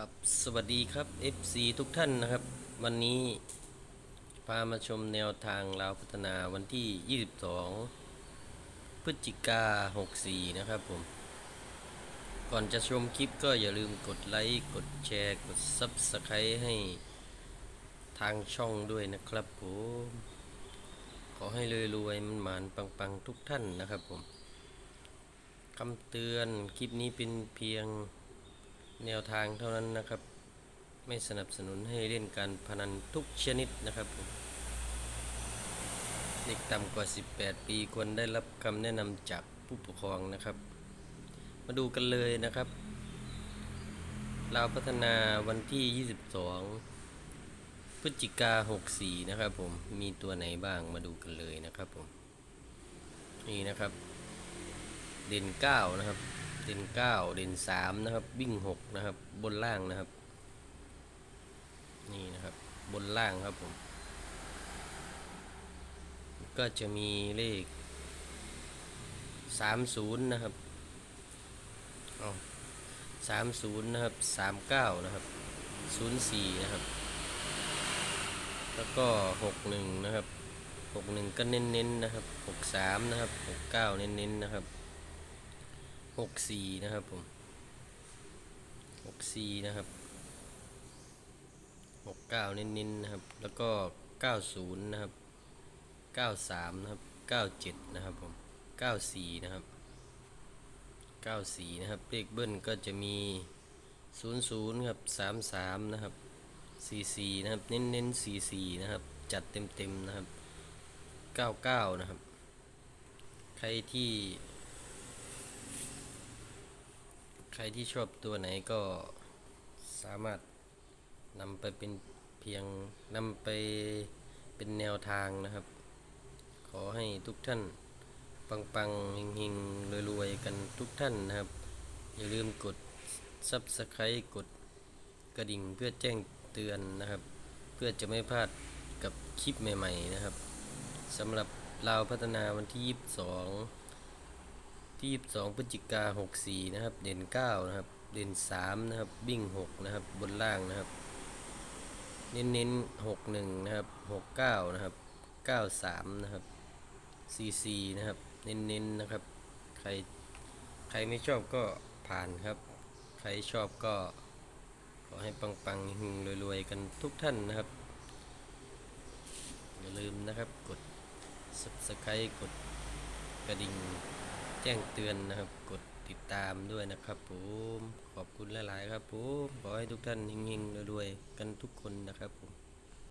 กับสวัสดีครับ FC ทุกท่านนะครับ วันนี้พามาชมแนวทางลาวพัฒนาวันที่ 22 พฤศจิกา 64 นะครับผม ก่อนจะชมคลิปก็อย่าลืมกดไลค์ กดแชร์ กด Subscribe ให้ทางช่องด้วยนะครับผม ขอให้รวยๆมันหมานปัง ๆ ทุกท่านนะครับผมคำเตือนคลิปนี้เป็นเพียง แนวทางเท่านั้นนะครับ ไม่สนับสนุนให้เล่นการพนันทุกชนิดนะครับผมเด็กต่ำกว่า 18 ปีควรได้รับคำแนะนำจากผู้ปกครองนะครับ มาดูกันเลยนะครับลาวพัฒนาวันที่ 22 พฤศจิกา 64 นะครับผม มีตัวไหนบ้างมาดูกันเลยนะครับผม นี่นะครับ เด่น 9 นะครับ เด่นเก้าเด่นสามนะครับ วิ่งหกนะครับ บนล่างนะครับ นี่นะครับ บนล่างครับผม ก็จะมีเลขสามศูนย์นะครับเอาสามศูนย์นะครับสามเก้านะครับศูนย์สี่นะครับ แล้วก็หกหนึ่งนะครับหกหนึ่งก็เน้นๆนนะครับหกสามนะครับหกเก้าเน้นๆนะครับ หกสี่นะครับผมหกสี่นะครับหกเก้าเน้นๆนะครับ แล้วก็เก้าศูนย์นะครับเก้าสามนะครับเก้าเจ็ดนะครับผมเก้าสี่นะครับเก้าสี่นะครับ เลขเบิ้ลก็จะมีศูนย์ศูนย์ครับสามสามนะครับสี่สี่นะครับ เน้นเน้นสี่สี่นะครับ จัดเต็มเต็มๆนะครับเก้าเก้านะครับ ใครที่ ใครที่ชอบตัวไหนก็สามารถนำไปเป็นเพียงนำไปเป็นแนวทางนะครับ ขอให้ทุกท่านปังปังๆเฮงๆรวยๆกันทุกท่านนะครับ อย่าลืมกด Subscribe กดกระดิ่งเพื่อแจ้งเตือนนะครับ เพื่อจะไม่พลาดกับคลิปใหม่ ๆ นะครับสำหรับเราวพัฒนาวันที่ 22 ที่ 22พฤศจิกา64 นะครับ เด่น 9 นะครับ เด่น 3 นะครับ วิ่ง 6 นะครับ บนล่างนะครับ เน้นเน้น61 นะครับ 69 นะครับ 93 นะครับ44นะครับ เน้นเน้นๆนะครับ ใคร ใครไม่ชอบก็ผ่านครับ ใครชอบก็ขอให้ปังๆหึงรวยๆ กันทุกท่านนะครับ อย่าลืมนะครับ กด subscribe กดกระดิ่ง แจ้งเตือนนะครับ กดติดตามด้วยนะครับผมขอบคุณหลาย ๆ ครับผมขอให้ทุกท่านเฮงๆรวยๆกันทุกคนนะครับผม